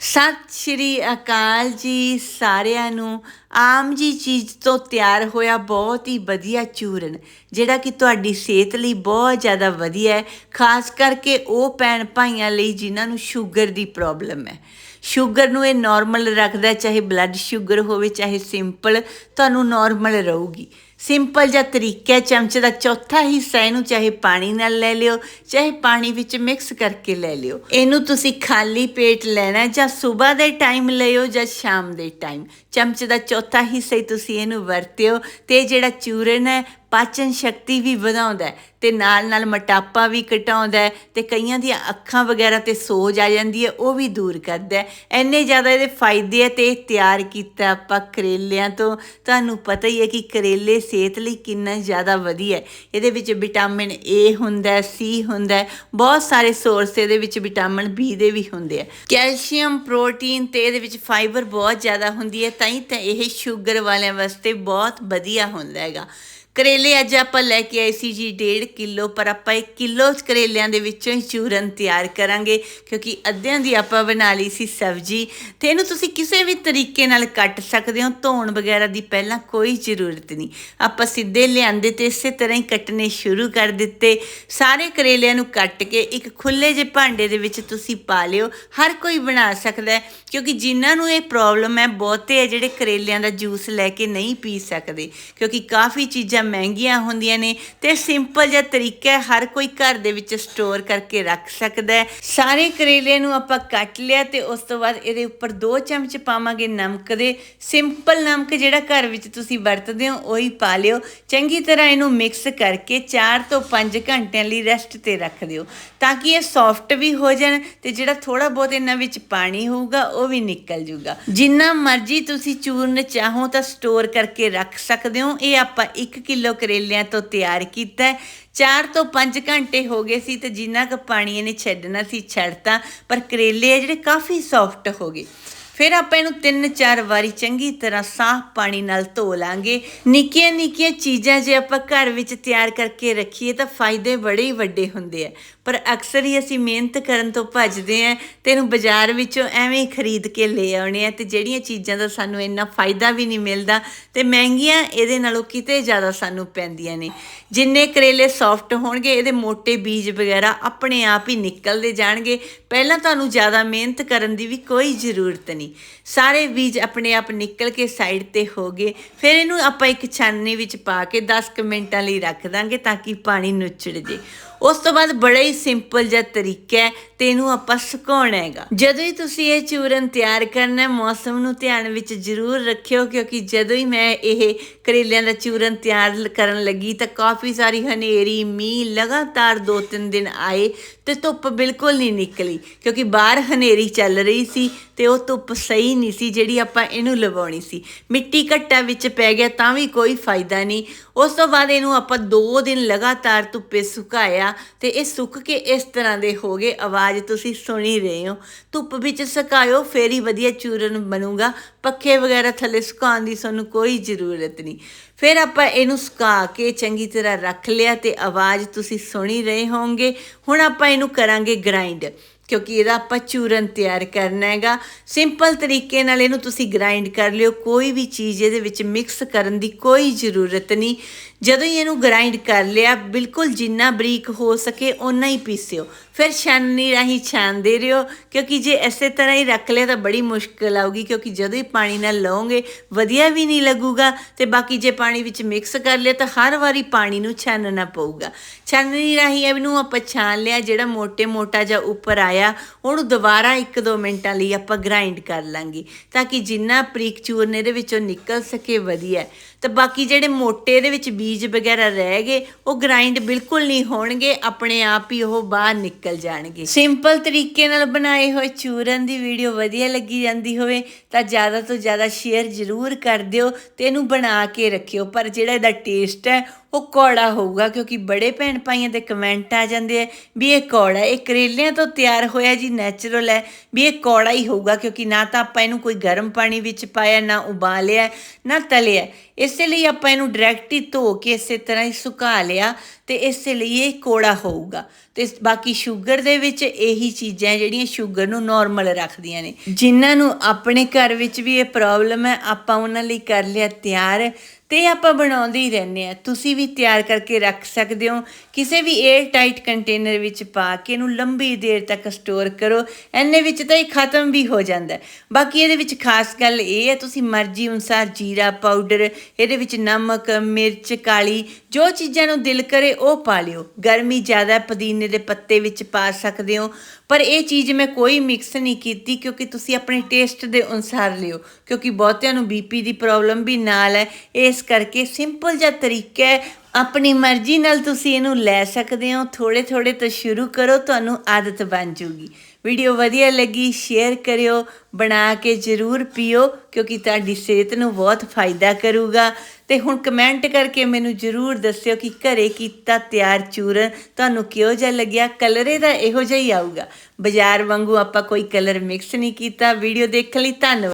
ਸਤਿ ਸ਼੍ਰੀ ਅਕਾਲ ਜੀ ਸਾਰਿਆਂ ਨੂੰ। ਆਮ ਜੀ ਚੀਜ਼ ਤੋਂ ਤਿਆਰ ਹੋਇਆ ਬਹੁਤ ਹੀ ਵਧੀਆ ਚੂਰਨ, ਜਿਹੜਾ ਕਿ ਤੁਹਾਡੀ ਸਿਹਤ ਲਈ ਬਹੁਤ ਜ਼ਿਆਦਾ ਵਧੀਆ ਹੈ, ਖਾਸ ਕਰਕੇ ਉਹ ਭੈਣ ਭਾਈਆਂ ਲਈ ਜਿਨ੍ਹਾਂ ਨੂੰ ਸ਼ੂਗਰ ਦੀ ਪ੍ਰੋਬਲਮ ਹੈ। ਸ਼ੂਗਰ ਨੂੰ ਇਹ ਨਾਰਮਲ ਰੱਖਦਾ ਚਾਹੇ ਬਲੱਡ ਸ਼ੂਗਰ ਹੋਵੇ, ਚਾਹੇ ਸਿੰਪਲ ਤੁਹਾਨੂੰ ਨਾਰਮਲ ਰਹੂਗੀ। ਸਿੰਪਲ ਜਿਹਾ ਤਰੀਕਾ ਹੈ, ਚਮਚ ਦਾ ਚੌਥਾ ਹਿੱਸਾ ਇਹਨੂੰ ਚਾਹੇ ਪਾਣੀ ਨਾਲ ਲੈ ਲਿਓ, ਚਾਹੇ ਪਾਣੀ ਵਿੱਚ ਮਿਕਸ ਕਰਕੇ ਲੈ ਲਿਓ। ਇਹਨੂੰ ਤੁਸੀਂ ਖਾਲੀ ਪੇਟ ਲੈਣਾ ਜਾਂ ਸਵੇਰ ਦੇ ਟਾਈਮ ਲਿਓ ਜਾਂ ਸ਼ਾਮ ਦੇ ਟਾਈਮ ਚਮਚ ਦਾ ਚੌਥਾ ਹਿੱਸਾ ਹੀ ਤੁਸੀਂ ਇਹਨੂੰ ਵਰਤਿਓ ਤੇ ਜਿਹੜਾ ਚੂਰਨ ਹੈ ਪਾਚਨ ਸ਼ਕਤੀ ਵੀ ਵਧਾਉਂਦਾ ਹੈ ਤੇ ਨਾਲ ਨਾਲ ਮੋਟਾਪਾ ਵੀ ਘਟਾਉਂਦਾ ਹੈ ਤੇ ਕਈਆਂ ਦੀਆਂ ਅੱਖਾਂ ਵਗੈਰਾ ਤੇ ਸੋਜ ਆ ਜਾਂਦੀ ਹੈ, ਉਹ ਵੀ ਦੂਰ ਕਰਦਾ ਹੈ। ਇੰਨੇ ਜ਼ਿਆਦਾ ਇਹਦੇ ਫਾਇਦੇ ਹੈ ਤੇ ਇਹ ਤਿਆਰ ਕੀਤਾ ਆਪਾਂ ਕਰੇਲਿਆਂ ਤੋਂ। ਤੁਹਾਨੂੰ ਪਤਾ ਹੀ ਹੈ ਕਿ ਕਰੇਲੇ ਸਿਹਤ ਲਈ ਕਿੰਨਾ ਜ਼ਿਆਦਾ ਵਧੀਆ ਹੈ। ਇਹਦੇ ਵਿੱਚ ਵਿਟਾਮਿਨ ਏ ਹੁੰਦਾ ਹੈ ਸੀ ਹੁੰਦਾ ਹੈ, ਬਹੁਤ ਸਾਰੇ ਸੋਰਸ ਇਹਦੇ ਵਿੱਚ ਵਿਟਾਮਿਨ ਬੀ ਦੇ ਵੀ ਹੁੰਦੇ ਆ। ਕੈਲਸ਼ੀਅਮ, ਪ੍ਰੋਟੀਨ ਤੇ ਇਹਦੇ ਵਿੱਚ ਫਾਈਬਰ ਬਹੁਤ ਜ਼ਿਆਦਾ ਹੁੰਦੀ ਹੈ, ਤਾਂ ਹੀ ਤਾਂ ਇਹ ਸ਼ੂਗਰ ਵਾਲਿਆਂ ਵਾਸਤੇ ਬਹੁਤ ਵਧੀਆ ਹੁੰਦਾ ਹੈਗਾ। ਕਰੇਲੇ ਅੱਜ ਆਪਾਂ ਲੈ ਕੇ ਆਏ ਸੀ ਜੀ 1.5 ਕਿਲੋ, ਪਰ ਆਪਾਂ 1 ਕਿਲੋ ਕਰੇਲਿਆਂ ਦੇ ਵਿੱਚੋਂ ਹੀ ਚੂਰਨ ਤਿਆਰ ਕਰਾਂਗੇ, ਕਿਉਂਕਿ ਅੱਧਿਆਂ ਦੀ ਆਪਾਂ ਬਣਾ ਲਈ ਸੀ ਸਬਜੀ। ਤੇ ਇਹਨੂੰ ਤੁਸੀਂ ਕਿਸੇ ਵੀ ਤਰੀਕੇ ਨਾਲ ਕੱਟ ਸਕਦੇ ਹੋ, ਧੋਣ ਵਗੈਰਾ ਦੀ ਪਹਿਲਾਂ ਕੋਈ ਜ਼ਰੂਰਤ ਨਹੀਂ। ਆਪਾਂ ਸਿੱਧੇ ਲਿਆਂਦੇ ਤੇ ਇਸੇ ਤਰ੍ਹਾਂ ਹੀ ਕੱਟਣੇ ਸ਼ੁਰੂ ਕਰ ਦਿੱਤੇ। ਸਾਰੇ ਕਰੇਲਿਆਂ ਨੂੰ ਕੱਟ ਕੇ ਇੱਕ ਖੁੱਲੇ ਜਿਹੇ ਭਾਂਡੇ ਦੇ ਵਿੱਚ ਤੁਸੀਂ ਪਾ ਲਿਓ। ਹਰ ਕੋਈ ਬਣਾ ਸਕਦਾ ਕਿਉਂਕਿ ਜਿਨ੍ਹਾਂ ਨੂੰ ਇਹ ਪ੍ਰੋਬਲਮ ਹੈ, ਬਹੁਤੇ ਹੈ ਜਿਹੜੇ ਕਰੇਲਿਆਂ ਦਾ ਜੂਸ ਲੈ ਕੇ ਨਹੀਂ ਪੀ ਸਕਦੇ, ਕਿਉਂਕਿ ਕਾਫੀ ਚੀਜ਼ਾਂ ਮਹਿੰਗੀਆਂ ਹੁੰਦੀਆਂ ਨੇ ਤੇ ਸਿੰਪਲ ਜਿਹਾ ਤਰੀਕਾ ਹੈ, ਹਰ ਕੋਈ ਘਰ ਦੇ ਵਿੱਚ ਸਟੋਰ ਕਰਕੇ ਰੱਖ ਸਕਦਾ ਹੈ। ਸਾਰੇ ਕਰੇਲੇ ਨੂੰ ਆਪਾਂ ਕੱਟ ਲਿਆ ਤੇ ਉਸ ਤੋਂ ਬਾਅਦ ਇਹਦੇ ਉੱਪਰ 2 ਚਮਚ ਪਾਵਾਂਗੇ ਨਮਕ ਦੇ। ਸਿੰਪਲ ਨਮਕ ਜਿਹੜਾ ਘਰ ਵਿੱਚ ਤੁਸੀਂ ਵਰਤਦੇ ਹੋ, ਉਹੀ ਪਾ ਲਿਓ। ਚੰਗੀ ਤਰ੍ਹਾਂ ਇਹਨੂੰ ਮਿਕਸ ਕਰਕੇ 4 ਤੋਂ 5 ਘੰਟਿਆਂ ਲਈ ਰੈਸਟ ਤੇ ਰੱਖ ਦਿਓ ਤਾਂ ਕਿ ਇਹ ਸੌਫਟ ਵੀ ਹੋ ਜਾਣ ਤੇ ਜਿਹੜਾ ਥੋੜਾ ਬਹੁਤ ਇਹਨਾਂ ਵਿੱਚ ਪਾਣੀ ਹੋਊਗਾ, ਉਹ ਵੀ ਨਿਕਲ ਜੂਗਾ ਜਿੰਨਾ ਮਰਜ਼ੀ ਤੁਸੀਂ ਚੂਰਨ ਚਾਹੋ ਤਾਂ ਸਟੋਰ ਕਰਕੇ ਰੱਖ ਸਕਦੇ ਹੋ। ਇਹ ਆਪਾਂ 1 ਕਿਲੋ ਕਰੇਲਿਆਂ ਤੋਂ ਤਿਆਰ ਕੀਤਾ ਹੈ। 4 ਤੋਂ 5 ਘੰਟੇ ਹੋ ਗਏ ਸੀ ਤੇ ਜਿੰਨਾ ਕੁ ਪਾਣੀ ਇਹਨੇ ਛੱਡਣਾ ਸੀ, ਛੱਡਤਾ, ਪਰ ਕਰੇਲੇ ਆ ਜਿਹੜੇ ਕਾਫੀ ਸੌਫਟ ਹੋ ਗਏ। ਫਿਰ ਆਪਾਂ ਇਹਨੂੰ ਤਿੰਨ ਚਾਰ ਵਾਰੀ ਚੰਗੀ ਤਰ੍ਹਾਂ ਸਾਫ਼ ਪਾਣੀ ਨਾਲ ਧੋ ਲਾਂਗੇ। ਨਿੱਕੀਆਂ ਨਿੱਕੀਆਂ ਚੀਜ਼ਾਂ ਜੇ ਆਪਾਂ ਘਰ ਵਿੱਚ ਤਿਆਰ ਕਰਕੇ ਰੱਖੀਏ ਤਾਂ ਫਾਇਦੇ ਬੜੇ ਹੀ ਵੱਡੇ ਹੁੰਦੇ ਆ। ਪਰ ਅਕਸਰ ਹੀ ਅਸੀਂ ਮਿਹਨਤ ਕਰਨ ਤੋਂ ਭੱਜਦੇ ਆਂ ਤੇ ਇਹਨੂੰ ਬਾਜ਼ਾਰ ਵਿੱਚੋਂ ਐਵੇਂ ਹੀ ਖਰੀਦ ਕੇ ਲੈ ਆਉਣੇ ਆ ਤੇ ਜਿਹੜੀਆਂ ਚੀਜ਼ਾਂ ਦਾ ਸਾਨੂੰ ਇੰਨਾ ਫਾਇਦਾ ਵੀ ਨਹੀਂ ਮਿਲਦਾ ਤੇ ਮਹਿੰਗੀਆਂ ਇਹਦੇ ਨਾਲੋਂ ਕਿਤੇ ਜ਼ਿਆਦਾ ਸਾਨੂੰ ਪੈਂਦੀਆਂ ਨੇ। ਜਿੰਨੇ ਕਰੇਲੇ ਸੌਫਟ ਹੋਣਗੇ, ਇਹਦੇ ਮੋٹے ਬੀਜ ਵਗੈਰਾ ਆਪਣੇ ਆਪ ਹੀ ਨਿਕਲਦੇ ਜਾਣਗੇ। ਪਹਿਲਾਂ ਤੁਹਾਨੂੰ ਜ਼ਿਆਦਾ ਮਿਹਨਤ ਕਰਨ ਦੀ ਵੀ ਕੋਈ ਜ਼ਰੂਰਤ ਨਹੀਂ। ਸਾਰੇ ਬੀਜ ਆਪਣੇ ਆਪ ਨਿਕਲ ਕੇ ਸਾਈਡ ਤੇ ਹੋ ਗਏ। ਫਿਰ ਇਹਨੂੰ ਆਪਾਂ ਇੱਕ ਛਾਨਣੀ ਵਿੱਚ ਪਾ ਕੇ 10 ਕੁ ਮਿੰਟਾਂ ਲਈ ਰੱਖ ਦਾਂਗੇ ਤਾਂ ਕਿ ਪਾਣੀ ਨੁੱਚੜ ਜੇ। ਉਸ ਤੋਂ ਬਾਅਦ ਬੜਾ ਹੀ ਸਿੰਪਲ ਜਿਹਾ ਤਰੀਕਾ ਹੈ ਤੇ ਇਹਨੂੰ ਆਪਾਂ ਸੁਕਾਉਣਾ ਹੈਗਾ। ਜਦੋਂ ਹੀ ਤੁਸੀਂ ਇਹ ਚੂਰਨ ਤਿਆਰ ਕਰਨਾ ਮੌਸਮ ਨੂੰ ਧਿਆਨ ਵਿੱਚ ਜ਼ਰੂਰ ਰੱਖਿਓ, ਕਿਉਂਕਿ ਜਦੋਂ ਹੀ ਮੈਂ ਇਹ ਕਰੇਲਿਆਂ ਦਾ ਚੂਰਨ ਤਿਆਰ ਕਰਨ ਲੱਗੀ ਤਾਂ ਕਾਫੀ ਸਾਰੀ ਹਨੇਰੀ, ਮੀਂਹ ਲਗਾਤਾਰ 2-3 ਦਿਨ ਆਏ ਤੇ ਧੁੱਪ ਬਿਲਕੁਲ ਨਹੀਂ ਨਿਕਲੀ, ਕਿਉਂਕਿ ਬਾਹਰ ਹਨੇਰੀ ਚੱਲ ਰਹੀ ਸੀ ਤੇ ਉਹ ਧੁੱਪ ਸਹੀ ਨਹੀਂ ਸੀ, ਜਿਹੜੀ ਆਪਾਂ ਇਹਨੂੰ ਲਵਾਉਣੀ ਸੀ। ਮਿੱਟੀ ਘੱਟਾ ਵਿੱਚ ਪੈ ਗਿਆ ਤਾਂ ਵੀ ਕੋਈ ਫਾਇਦਾ ਨਹੀਂ। ਉਸ ਤੋਂ ਬਾਅਦ ਇਹਨੂੰ ਆਪਾਂ 2 ਦਿਨ ਲਗਾਤਾਰ ਧੁੱਪੇ ਸੁਕਾਇਆ ਤੇ ਇਹ ਸੁੱਕ ਕੇ ਇਸ ਤਰ੍ਹਾਂ ਦੇ ਹੋ ਗਏ। ਆਵਾਜ਼ ਤੁਸੀਂ ਸੁਣੀ ਰਹੇ ਹੋ। ਧੁੱਪ ਵਿੱਚ ਸੁਕਾਇਓ, ਫੇਰ ਹੀ ਵਧੀਆ ਚੂਰਨ ਬਣੂਗਾ। ਪੱਖੇ ਵਗੈਰਾ ਥੱਲੇ ਸੁਕਾਉਣ ਦੀ ਸਾਨੂੰ ਕੋਈ ਜ਼ਰੂਰਤ ਨਹੀਂ। ਫਿਰ ਆਪਾਂ ਇਹਨੂੰ ਸੁਕਾ ਕੇ ਚੰਗੀ ਤਰ੍ਹਾਂ ਰੱਖ ਲਿਆ ਤੇ ਆਵਾਜ਼ ਤੁਸੀਂ ਸੁਣੀ ਰਹੇ ਹੋਵੋਗੇ। ਹੁਣ ਆਪਾਂ ਇਹਨੂੰ ਕਰਾਂਗੇ ਗ੍ਰਾਈਂਡ ਕਿਉਂਕਿ ਇਹਦਾ ਆਪਾਂ ਚੂਰਨ ਤਿਆਰ ਕਰਨਾ ਹੈਗਾ। ਸਿੰਪਲ ਤਰੀਕੇ ਨਾਲ ਇਹਨੂੰ ਤੁਸੀਂ ਗ੍ਰਾਈਂਡ ਕਰ ਲਿਓ। ਕੋਈ ਵੀ ਚੀਜ਼ ਇਹਦੇ ਵਿੱਚ ਮਿਕਸ ਕਰਨ ਦੀ ਕੋਈ ਜ਼ਰੂਰਤ ਨਹੀਂ। ਜਦੋਂ ਹੀ ਇਹਨੂੰ ਗ੍ਰਾਈਂਡ ਕਰ ਲਿਆ, ਬਿਲਕੁਲ ਜਿੰਨਾ ਬਰੀਕ ਹੋ ਸਕੇ ਓਨਾ ਹੀ ਪੀਸਿਓ। ਫਿਰ ਛਾਨਣੀ ਰਾਹੀਂ ਛਾਣਦੇ ਰਹੋ ਕਿਉਂਕਿ ਜੇ ਇਸੇ ਤਰ੍ਹਾਂ ਹੀ ਰੱਖ ਲਿਆ ਤਾਂ ਬੜੀ ਮੁਸ਼ਕਲ ਆਊਗੀ, ਕਿਉਂਕਿ ਜਦੋਂ ਹੀ ਪਾਣੀ ਨਾਲ ਲਓਗੇ ਵਧੀਆ ਵੀ ਨਹੀਂ ਲੱਗੂਗਾ ਤੇ ਬਾਕੀ ਜੇ ਪਾਣੀ ਵਿੱਚ ਮਿਕਸ ਕਰ ਲਿਆ ਤਾਂ ਹਰ ਵਾਰੀ ਪਾਣੀ ਨੂੰ ਛਾਨਣਾ ਪਊਗਾ। ਛਾਨਣੀ ਰਾਹੀਂ ਇਹਨੂੰ ਆਪਾਂ ਛਾਨ ਲਿਆ, ਜਿਹੜਾ ਮੋਟੇ ਮੋਟਾ ਜਾਂ ਉੱਪਰ ਆਇਆ, ਉਹਨੂੰ ਦੁਬਾਰਾ 1-2 ਮਿੰਟਾਂ ਲਈ ਆਪਾਂ ਗ੍ਰਾਈਂਡ ਕਰ ਲਾਂਗੇ, ਤਾਂ ਕਿ ਜਿੰਨਾ ਬਰੀਕ ਚੂਰਨ ਇਹਦੇ ਵਿੱਚੋਂ ਨਿਕਲ ਸਕੇ ਵਧੀਆ। ਤੇ ਬਾਕੀ ਜਿਹੜੇ ਮੋਟੇ ਦੇ ਵਿੱਚ ਬੀਜ ਵਗੈਰਾ ਰਹਿ ਗਏ, ਉਹ ਗ੍ਰਾਈਂਡ ਬਿਲਕੁਲ ਨਹੀਂ ਹੋਣਗੇ, ਆਪਣੇ ਆਪ ਹੀ ਉਹ ਬਾਹਰ ਨਿਕਲ ਜਾਣਗੇ। ਸਿੰਪਲ ਤਰੀਕੇ ਨਾਲ ਬਣਾਏ ਹੋਏ ਚੂਰਨ ਦੀ ਵੀਡੀਓ ਵਧੀਆ ਲੱਗੀ ਜਾਂਦੀ ਹੋਵੇ, ਤਾਂ ਜ਼ਿਆਦਾ ਤੋਂ ਜ਼ਿਆਦਾ ਸ਼ੇਅਰ ਜ਼ਰੂਰ ਕਰ ਦਿਓ ਤੇ ਇਹਨੂੰ ਬਣਾ ਕੇ ਰੱਖਿਓ, ਪਰ ਜਿਹੜਾ ਇਹਦਾ ਟੇਸਟ ਹੈ ਉਹ ਕੌੜਾ ਹੋਊਗਾ ਕਿਉਂਕਿ ਬੜੇ ਭੈਣ ਭਾਈਆਂ ਦੇ ਕਮੈਂਟ ਆ ਜਾਂਦੇ ਆ ਵੀ ਇਹ ਕੌੜਾ, ਇਹ ਕਰੇਲਿਆਂ ਤੋਂ ਤਿਆਰ ਹੋਇਆ ਜੀ ਨੈਚੁਰਲ ਹੈ, ਵੀ ਇਹ ਕੌੜਾ ਹੀ ਹੋਊਗਾ ਕਿਉਂਕਿ ਨਾ ਤਾਂ ਆਪਾਂ ਇਹਨੂੰ ਕੋਈ ਗਰਮ ਪਾਣੀ ਵਿੱਚ ਪਾਇਆ, ਨਾ ਉਬਾਲਿਆ, ਨਾ ਤਲਿਆ। ਇਸੇ ਲਈ ਆਪਾਂ ਇਹਨੂੰ ਡਾਇਰੈਕਟ ਹੀ ਧੋ ਕੇ ਇਸੇ ਤਰ੍ਹਾਂ ਹੀ ਸੁਕਾ ਲਿਆ ਤੇ ਇਸੇ ਲਈ ਇਹ ਕੋੜਾ ਹੋਊਗਾ। ਤੇ ਬਾਕੀ ਸ਼ੂਗਰ ਦੇ ਵਿੱਚ ਇਹੀ ਚੀਜ਼ਾਂ ਜਿਹੜੀਆਂ ਸ਼ੂਗਰ ਨੂੰ ਨਾਰਮਲ ਰੱਖਦੀਆਂ ਨੇ। ਜਿਨ੍ਹਾਂ ਨੂੰ ਆਪਣੇ ਘਰ ਵਿੱਚ ਵੀ ਇਹ ਪ੍ਰੋਬਲਮ ਹੈ, ਆਪਾਂ ਉਹਨਾਂ ਲਈ ਕਰ ਲਿਆ ਤਿਆਰ। ਤੇ ਆਪਾਂ ਬਣਾਉਂਦੇ ਹੀ ਰਹਿੰਦੇ ਆ ਤੁਸੀਂ ਵੀ ਤਿਆਰ ਕਰਕੇ ਰੱਖ ਸਕਦੇ ਹੋ। ਕਿਸੇ ਵੀ 에ਅਰ ਟਾਈਟ ਕੰਟੇਨਰ ਵਿੱਚ ਪਾ ਕੇ ਇਹਨੂੰ ਲੰਬੀ ਦੇਰ ਤੱਕ ਸਟੋਰ ਕਰੋ। ਐਨੇ ਵਿੱਚ ਤਾਂ ਇਹ ਖਤਮ ਵੀ ਹੋ ਜਾਂਦਾ ਬਾਕੀ ਇਹਦੇ ਵਿੱਚ ਖਾਸ ਗੱਲ ਇਹ ਹੈ, ਤੁਸੀਂ ਮਰਜ਼ੀ ਅਨੁਸਾਰ ਜੀਰਾ ਪਾਊਡਰ ਇਹਦੇ ਵਿੱਚ ਨਮਕ, ਮਿਰਚ, ਕਾਲੀ, ਜੋ ਚੀਜ਼ਾਂ ਨੂੰ ਦਿਲ ਕਰੇ ਉਹ ਪਾ ਲਿਓ। ਗਰਮੀ ਜ਼ਿਆਦਾ ਪੁਦੀਨੇ ਦੇ ਪੱਤੇ ਵਿੱਚ ਪਾ ਸਕਦੇ ਹੋ। ਪਰ ਇਹ ਚੀਜ਼ ਮੈਂ ਕੋਈ ਮਿਕਸ ਨਹੀਂ ਕੀਤੀ ਕਿਉਂਕਿ ਤੁਸੀਂ ਆਪਣੇ ਟੇਸਟ ਦੇ ਅਨੁਸਾਰ ਲਿਓ। ਕਿਉਂਕਿ ਬਹੁਤਿਆਂ ਨੂੰ ਬੀਪੀ ਦੀ ਪ੍ਰੋਬਲਮ ਵੀ ਨਾਲ ਹੈ। ਇਸ ਕਰਕੇ ਸਿੰਪਲ ਜਿਹਾ ਤਰੀਕਾ ਹੈ। ਆਪਣੀ ਮਰਜ਼ੀ ਨਾਲ ਤੁਸੀਂ ਇਹਨੂੰ ਲੈ ਸਕਦੇ ਹੋ। ਥੋੜੇ ਥੋੜੇ ਤੋਂ ਸ਼ੁਰੂ ਕਰੋ, ਤੁਹਾਨੂੰ ਆਦਤ ਬਣ ਜੂਗੀ ਵੀਡੀਓ ਵਧੀਆ ਲੱਗੀ, ਸ਼ੇਅਰ ਕਰਿਓ, ਬਣਾ ਕੇ ਜ਼ਰੂਰ ਪੀਓ, ਕਿਉਂਕਿ ਤੁਹਾਡੀ ਸਿਹਤ ਨੂੰ ਬਹੁਤ ਫਾਇਦਾ ਕਰੂਗਾ। ਤੇ ਹੁਣ ਕਮੈਂਟ ਕਰਕੇ ਮੈਨੂੰ ਜ਼ਰੂਰ ਦੱਸਿਓ ਕਿ ਘਰੇ ਕੀਤਾ ਤਿਆਰ ਚੂਰਨ ਤੁਹਾਨੂੰ ਕਿਹੋ ਜਿਹਾ ਲੱਗਿਆ? ਕਲਰ ਇਹਦਾ ਇਹੋ ਜਿਹਾ ਹੀ ਆਊਗਾ। ਬਾਜ਼ਾਰ ਵਾਂਗੂ ਆਪਾਂ ਕੋਈ ਕਲਰ ਮਿਕਸ ਨਹੀਂ ਕੀਤਾ। ਵੀਡੀਓ ਦੇਖਣ ਲਈ ਧੰਨਵਾਦ।